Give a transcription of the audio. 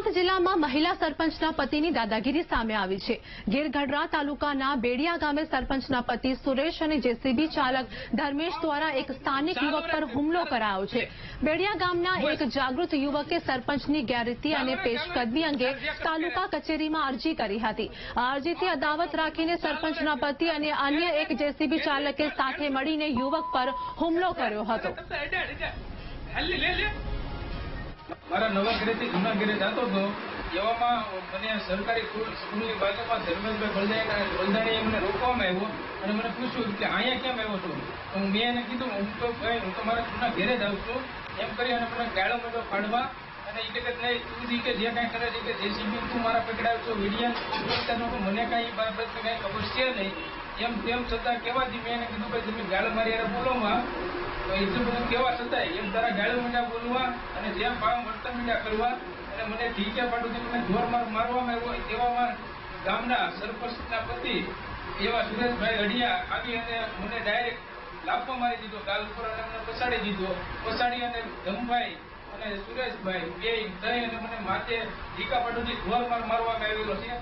સોમનાથ જિલ્લામાં મહિલા સરપંચના પતિની દાદાગીરી સામે આવી છે ગીર ગઢડા તાલુકાના બેડિયા ગામે સરપંચના પતિ સુરેશ અને જેસીબી ચાલક ધર્મેશ દ્વારા એક સ્થાનિક યુવક પર હુમલો કરાયો છે બેડિયા ગામના એક જાગૃત યુવકે સરપંચની ગેરરીતિ અને પેશકદમી અંગે તાલુકા કચેરીમાં અરજી કરી હતી આ અરજીથી અદાવત રાખીને સરપંચના પતિ અને અન્ય એક જેસીબી ચાલકે સાથે મળીને યુવક પર હુમલો કર્યો હતો મારા નવા ઘરેથી જૂના ઘરે જતો હતો, એવામાં મને સરકારી સ્કૂલ- સ્કૂલની બાજુમાં ધર્મેશભાઈ બલદાણી બલદાણીએ મને રોકવામાં આવ્યો અને મને પૂછ્યું કે અહીંયા કેમ આવ્યો છું? તો મેં એને કીધું, હું તો ભાઈ, હું તો મારા જૂના ઘરે જ આવું છું. એમ કરી અને મને ગાળો મોટો ફાડવા અને એ કે નહીં તું કે જે કાંઈ કરે છે કે જેસીબી તું મારા પકડાવ્યો છો, વિડીયા મને કાંઈ બાબતની કાંઈ ખબર છે નહીં. એમ તેમ છતાં કહેવાથી મેં એને કીધું, ભાઈ, તમે ગાળો મારી યાર બોલોમાં તો બધું કેવા છતાંય એમ તારા ગાળો મીંડા બોલવા અને જેમ ભાવ વર્તન મીંડા કરવા અને મને ઢીકે પાડું મને જોર માર મારવામાં આવ્યો તેવામાં ગામના સરપંચના પતિ એવા સુરેશભાઈ અઢિયા આવી અને મને ડાયરેક્ટ લાફો મારી દીધો, ગાલ ઉપર અને મને પછાડી દીધો. પછાડી અને ધમભાઈ અને સુરેશભાઈ બે દઈ અને મને માથે ઢીકા પાડું જોર માર મારવામાં આવેલો છે.